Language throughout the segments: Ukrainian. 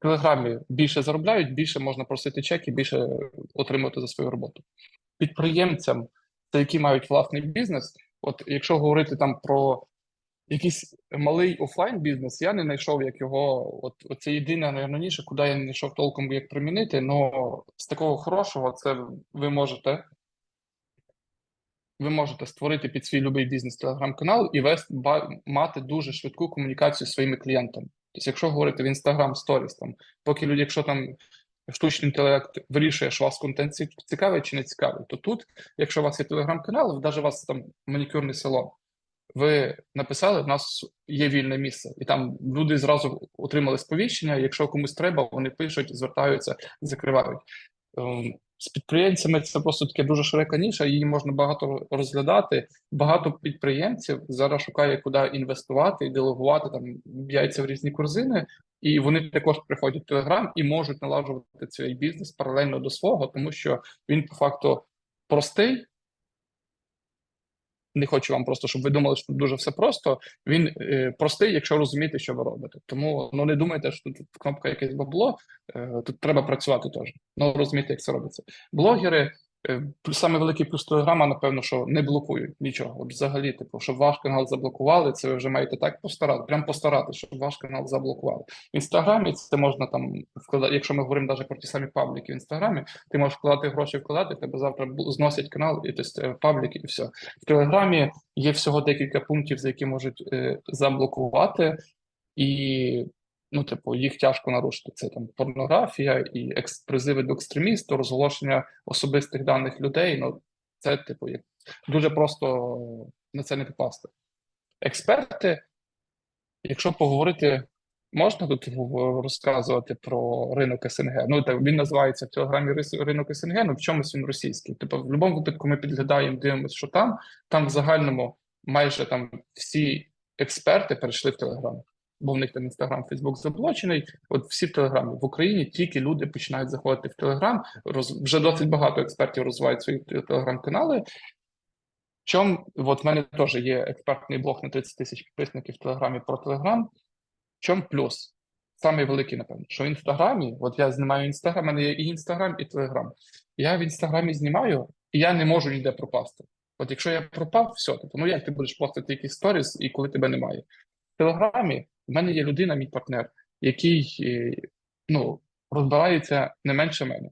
Телеграмі більше заробляють, більше можна просити чеки, більше отримати за свою роботу. Підприємцям, які мають власний бізнес, от якщо говорити там про якийсь малий офлайн бізнес, я не знайшов як його. От, це єдине найголовніше, куди я не знайшов толком як примінити. але з такого хорошого це ви можете. Ви можете створити під свій любий бізнес телеграм-канал і вести мати дуже швидку комунікацію зі своїми клієнтами. Тобто, якщо говорити в Instagram Stories, там, поки люди, якщо там штучний інтелект вирішує, що вас контент ці- цікавий чи не цікавий, то тут, якщо у вас є телеграм-канал, навіть у вас там манікюрний салон, ви написали, в нас є вільне місце, і там люди зразу отримали сповіщення. Якщо комусь треба, вони пишуть, звертаються, закривають. З підприємцями це просто таке дуже широка ніша, її можна багато розглядати. Багато підприємців зараз шукає, куди інвестувати і делегувати там яйця в різні корзини, і вони також приходять в Телеграм і можуть налажувати цей бізнес паралельно до свого, тому що він по факту простий. Не хочу вам просто, щоб ви думали, що дуже все просто. Він е, простий, якщо розуміти, що ви робите. Тому ну не думайте, що тут кнопка якесь бабло. Е, тут треба працювати теж. Ну розуміти, як це робиться. Блогери, саме великий плюс телеграма, напевно, що не блокують нічого. От взагалі, типу, щоб ваш канал заблокували, це ви вже маєте так постарати, прям постарати, щоб ваш канал заблокували. В інстаграмі це можна там вкладати, якщо ми говоримо навіть про ті самі пабліки в інстаграмі, ти можеш вкладати гроші, вкладати, тебе завтра зносять канал і тобто, е, пабліки, і все. В Телеграмі є всього декілька пунктів, за які можуть е, заблокувати, і ну, типу, їх тяжко нарушити. Це там порнографія і екс, призиви до екстремісту, розголошення особистих даних людей. Ну, це, типу, як дуже просто на це не попасти. Експерти, якщо поговорити, можна тут розказувати про ринок СНГ. Ну так він називається в телеграмі ринок СНГ, ну в чомусь він російський. Типу, в будь-якому випадку ми підглядаємо, дивимося, що там. Там в загальному майже там всі експерти перейшли в Телеграм. Бо в них там інстаграм, Фейсбук заблочений. От всі в Телеграмі в Україні тільки люди починають заходити в Телеграм. Роз... Вже досить багато експертів розвивають свої телеграм-канали. Чом, от в мене теж є експертний блог на 30 тисяч підписників в Телеграмі про Телеграм. Чом плюс? Самий великий, напевно, що в інстаграмі, от я знімаю інстаграм, в мене є і інстаграм, і телеграм. Я в інстаграмі знімаю, і я не можу ніде пропасти. От якщо я пропав, все, тобто, ну як ти будеш постити якісь сторіс, і коли тебе немає. В Телеграмі в мене є людина, мій партнер, який е, ну, розбирається не менше мене.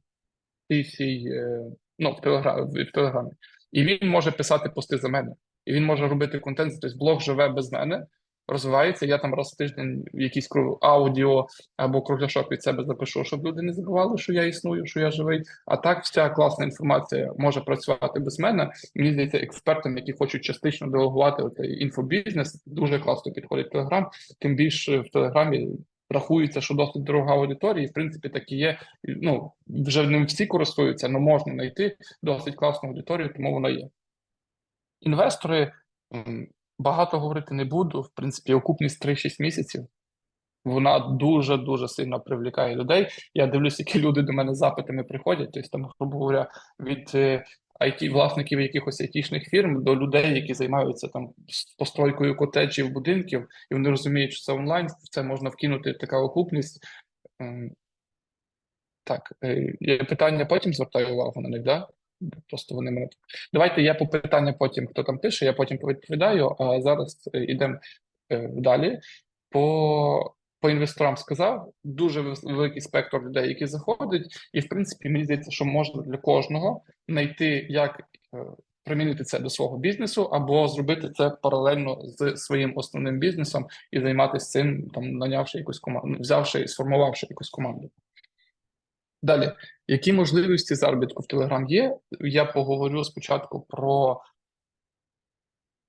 Всій, е, ну, в, телеграм, в Телеграмі. І він може писати пости за мене. І він може робити контент, тобто блог живе без мене, розвивається. Я там раз в тиждень якийсь аудіо або кругляшок від себе запишу, щоб люди не забували, що я існую, що я живий. А так вся класна інформація може працювати без мене. Мені здається, експертам, які хочуть частично делегувати цей інфобізнес, дуже класно підходить Телеграм. Тим більше в Телеграмі рахується, що досить дорога аудиторія, і в принципі так і є. Ну вже не всі користуються, але можна знайти досить класну аудиторію, тому вона є. Інвестори багато говорити не буду. В принципі, окупність 3-6 місяців. Вона дуже дуже сильно привлікає людей. Я дивлюсь, які люди до мене запитами приходять. Тобто, там, грубо говоря, від е, IT, власників якихось айтішних фірм до людей, які займаються там постройкою котеджів, будинків, і вони розуміють, що це онлайн, в це можна вкинути така окупність. Ем, Так, е, є питання, потім звертаю увагу на них, да? Просто вони мене. Давайте я по питання потім, хто там пише, я потім відповідаю, а зараз йдемо далі. По, по інвесторам сказав, дуже великий спектр людей, які заходять, і в принципі мені здається, що можна для кожного знайти, як е, примінити це до свого бізнесу, або зробити це паралельно з своїм основним бізнесом і займатися цим, там нанявши якусь команду, взявши і сформувавши якусь команду. Далі, які можливості заробітку в Telegram є? Я поговорю спочатку про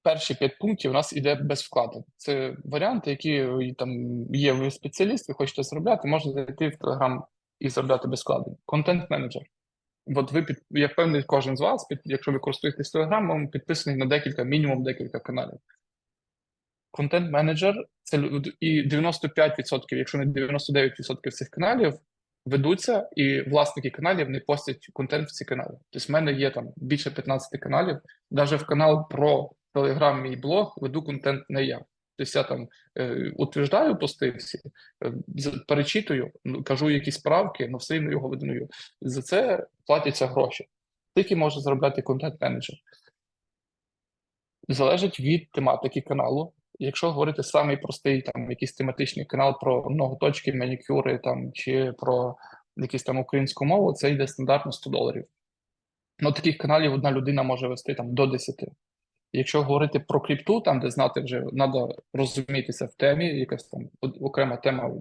перші п'ять пунктів. У нас іде без вкладу. Це варіанти, які там є. Ви спеціаліст, ви хочете заробляти, можна зайти в Telegram і заробляти без вкладу. Контент-менеджер. От ви під я впевнений, кожен з вас, під, якщо ви користуєтесь Телеграмом, підписаний на декілька, мінімум декілька каналів. Контент-менеджер це і 95%, якщо не 99% цих каналів ведуться, і власники каналів не постять контент в ці канали. Тобто, в мене є там більше 15 каналів. Навіть в канал про Телеграм, мій блог веду контент не я. Тобто я там е, утверждаю пости всі, е, перечитую, ну, кажу якісь правки, але все його видаю. За це платяться гроші. Тільки може заробляти контент-менеджер. Залежить від тематики каналу. Якщо говорити самий простий, там якийсь тематичний канал про ноготочки, манікюри там чи про якусь там українську мову, це йде стандартно 100 доларів. Ну, таких каналів одна людина може вести там до 10. Якщо говорити про крипту, там де знати вже треба розумітися в темі, якась там окрема тема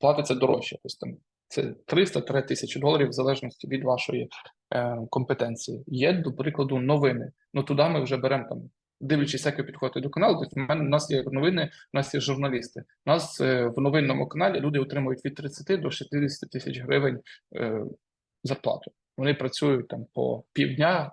платиться дорожче. Тобто там це 300-3 тисячі доларів в залежності від вашої е, компетенції. Є, до прикладу, новини. Ну туди ми вже беремо там, дивлячись, як ви підходите до каналу. Тобто, в мене у нас є новини, у нас є журналісти. У нас е, в новинному каналі люди отримують від 30 до 60 тисяч гривень е, зарплату. Вони працюють там по півдня,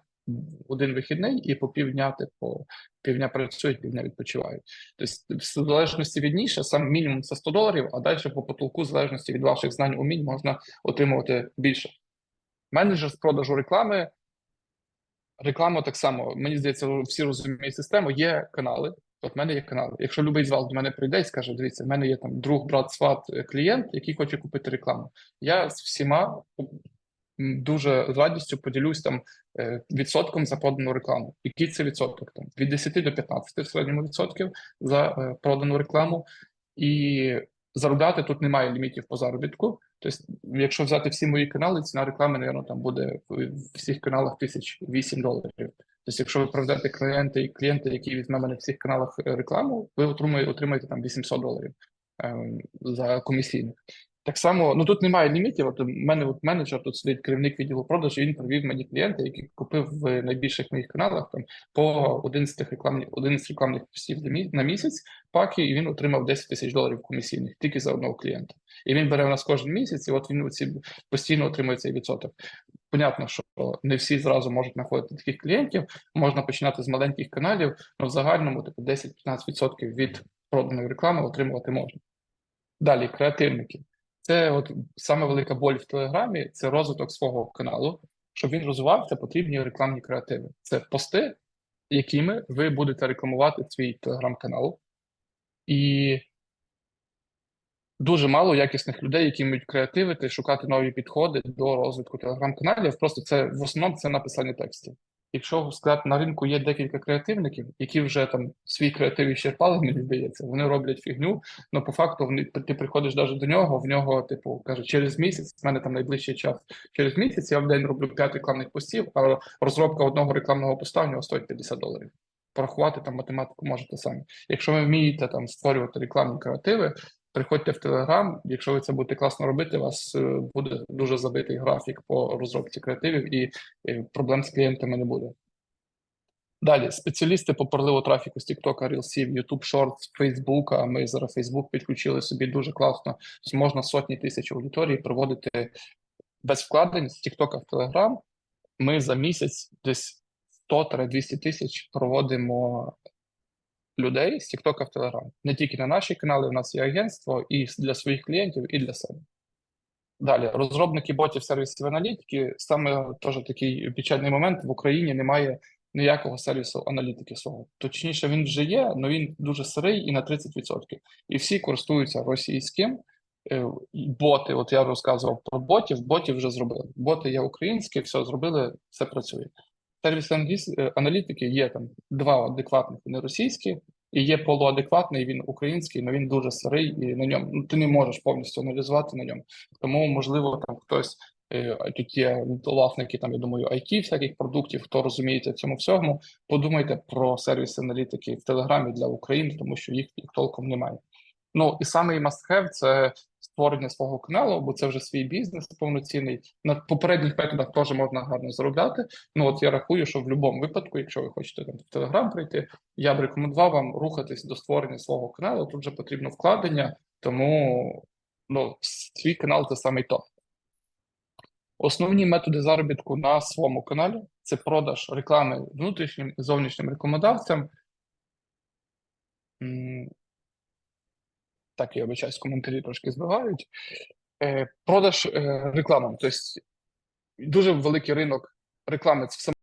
один вихідний, і по півдня, типу, півдня працюють, півдня відпочивають. Тобто, в залежності від ніша, сам мінімум це 100 доларів, а далі по потолку, в залежності від ваших знань, умінь, можна отримувати більше. Менеджер з продажу реклами. Реклама так само. Мені здається, всі розуміють систему. Є канали. От в мене є канали. Якщо любий з вас до мене прийде і скаже: дивіться, в мене є там друг, брат, сват, е, клієнт, який хоче купити рекламу. Я з всіма дуже з радістю поділюсь там е, відсотком за продану рекламу. Який це відсоток? Там від 10 до 15 в середньому відсотків за е, продану рекламу. І заробляти тут немає лімітів по заробітку. Тобто, якщо взяти всі мої канали, ціна реклами, напевно, там буде в всіх каналах тисяч вісім доларів. Тобто, якщо ви проведете клієнти і клієнти, які візьме мене в всіх каналах е, рекламу, ви отримаєте, отримаєте там 800 доларів ем, за комісійних. Так само, ну тут немає лімітів. От у мене от менеджер, тут сидить керівник відділу продажу, він привів мені клієнта, який купив в найбільших моїх каналах там по 11 рекламних 11 рекламних постів на місяць паки, і він отримав 10 тисяч доларів комісійних тільки за одного клієнта. І він бере у нас кожен місяць, і от він оці постійно отримує цей відсоток. Понятно, що не всі зразу можуть знаходити таких клієнтів. Можна починати з маленьких каналів, але в загальному типу 10-15% від проданої реклами отримувати можна. Далі, креативники. Це от саме велика боль в Телеграмі це розвиток свого каналу. Щоб він розвивався, потрібні рекламні креативи. Це пости, якими ви будете рекламувати свій телеграм-канал. І дуже мало якісних людей, які вміють креативити, шукати нові підходи до розвитку телеграм-каналів. Просто це в основному це написання текстів. Якщо сказати, на ринку є декілька креативників, які вже там свій креатив іщерпали, мені здається, вони роблять фігню. Ну по факту вони ти приходиш навіть до нього. В нього, типу, каже, через місяць. в мене там найближчий час. Через місяць я в день роблю 5 рекламних постів, а розробка одного рекламного поста в нього стоїть 50 доларів. Порахувати там математику можете самі. Якщо ви вмієте там створювати рекламні креативи, приходьте в Телеграм. Якщо ви це будете класно робити, у вас е, буде дуже забитий графік по розробці креативів, і е, проблем з клієнтами не буде. Далі, спеціалісти по порливу трафіку з TikTok, Reels, YouTube Shorts, Facebook, а ми зараз Facebook підключили собі дуже класно. Тобто можна сотні тисяч аудиторій проводити без вкладень з TikTok в Telegram. Ми за місяць десь 100-200 тисяч проводимо людей з TikTok в Telegram. Не тільки на наші канали, у нас є агентство і для своїх клієнтів, і для себе. Далі, розробники ботів сервісів аналітики. Саме теж такий печальний момент в Україні немає ніякого сервісу аналітики свого. Точніше, він вже є, але він дуже сирий і на 30%. І всі користуються російським. Е, Боти, от я розказував про ботів, ботів вже зробили. Боти є українські, все зробили, все працює. Сервіс е, аналітики є там два адекватних, вони російські, і є полуадекватний, він український, але він дуже сирий, і на ньому ну, ти не можеш повністю аналізувати на ньому. Тому, можливо, там хтось е, тут є власники, там я думаю, IT всяких продуктів, хто розуміється цьому всьому. Подумайте про сервіс аналітики в Телеграмі для України, тому що їх, їх толком немає. Ну і саме must-have – це створення свого каналу, бо це вже свій бізнес повноцінний. На попередніх методах теж можна гарно заробляти. Ну от я рахую, що в будь-якому випадку, якщо ви хочете там в Телеграм прийти, я б рекомендував вам рухатись до створення свого каналу. Тут вже потрібно вкладення, тому ну, свій канал це саме то. Основні методи заробітку на своєму каналі це продаж реклами внутрішнім і зовнішнім рекламодавцям. Так, я обичаюсь, коментарі трошки збивають. Е, Продаж е, реклами. Тобто дуже великий ринок реклами в